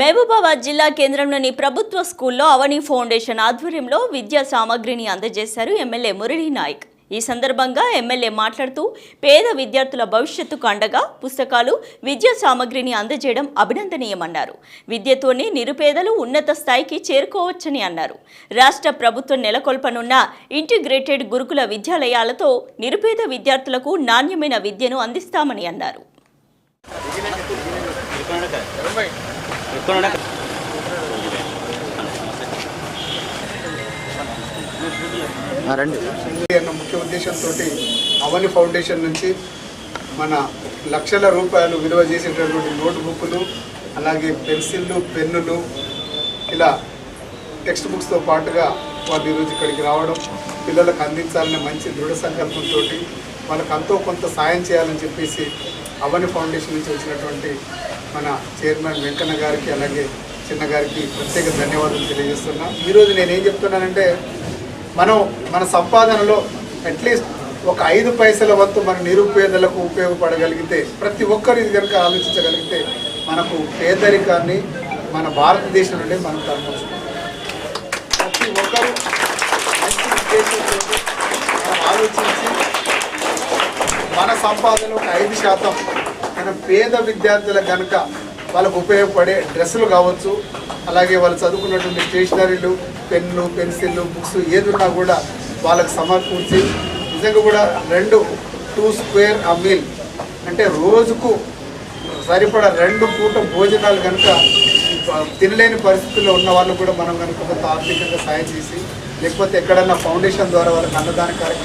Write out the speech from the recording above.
మహబూబాబాద్ జిల్లా కేంద్రంలోని ప్రభుత్వ స్కూల్లో అవని ఫౌండేషన్ ఆధ్వర్యంలో విద్యా సామాగ్రిని అందజేశారు ఎమ్మెల్యే మురళీ నాయక్. ఈ సందర్భంగా ఎమ్మెల్యే మాట్లాడుతూ పేద విద్యార్థుల భవిష్యత్తుకు అండగా పుస్తకాలు విద్యా సామగ్రిని అందజేయడం అభినందనీయమన్నారు. విద్యతోనే నిరుపేదలు ఉన్నత స్థాయికి చేరుకోవచ్చని అన్నారు. రాష్ట్ర ప్రభుత్వం నెలకొల్పనున్న ఇంటిగ్రేటెడ్ గురుకుల విద్యాలయాలతో నిరుపేద విద్యార్థులకు నాణ్యమైన విద్యను అందిస్తామని అన్నారు. ఆ, అన్న ముఖ్య ఉద్దేశంతో అవని ఫౌండేషన్ నుంచి మన లక్షల రూపాయలు విలువ చేసేటటువంటి నోట్బుక్లు అలాగే పెన్సిళ్ళు పెన్నులు ఇలా టెక్స్ట్ బుక్స్తో పాటుగా వాళ్ళు ఈరోజు ఇక్కడికి రావడం పిల్లలకు అందించాలనే మంచి దృఢ సంకల్పంతో వాళ్ళకి అంతో కొంత సాయం చేయాలని చెప్పేసి అవని ఫౌండేషన్ నుంచి వచ్చినటువంటి మన చైర్మన్ వెంకన్న గారికి అలాగే చిన్న గారికి ప్రత్యేక ధన్యవాదాలు తెలియజేస్తున్నా. ఈరోజు నేను ఏం చెప్తున్నానంటే మనం మన సంపాదనలో అట్లీస్ట్ ఒక ఐదు పైసల వంతు మన నిరుపేదలకు ఉపయోగపడగలిగితే ప్రతి ఒక్కరు ఇది కనుక ఆలోచించగలిగితే మనకు పేదరికాన్ని మన భారతదేశం నుండి మనం తరమచ్చు. ప్రతి ఒక్కరు మంచి ఉద్దేశంతో మనం ఆలోచించి మన సంపాదన ఒక ఐదు శాతం మనం పేద విద్యార్థులకు కనుక వాళ్ళకు ఉపయోగపడే డ్రెస్సులు కావచ్చు అలాగే వాళ్ళు చదువుకున్నటువంటి స్టేషనరీలు పెన్ను పెన్సిళ్ళు బుక్స్ ఏదున్నా కూడా వాళ్ళకు సమర్పించి నిజంగా కూడా రెండు టూ స్క్వేర్ ఆ మీల్. అంటే రోజుకు సరిపడా రెండు పూట భోజనాలు కనుక తినలేని పరిస్థితుల్లో ఉన్న వాళ్ళు కూడా మనం కనుక కొంత ఆర్థికంగా సాయం చేసి లేకపోతే ఎక్కడన్నా ఫౌండేషన్ ద్వారా వాళ్ళకి అన్నదాన కార్యక్రమం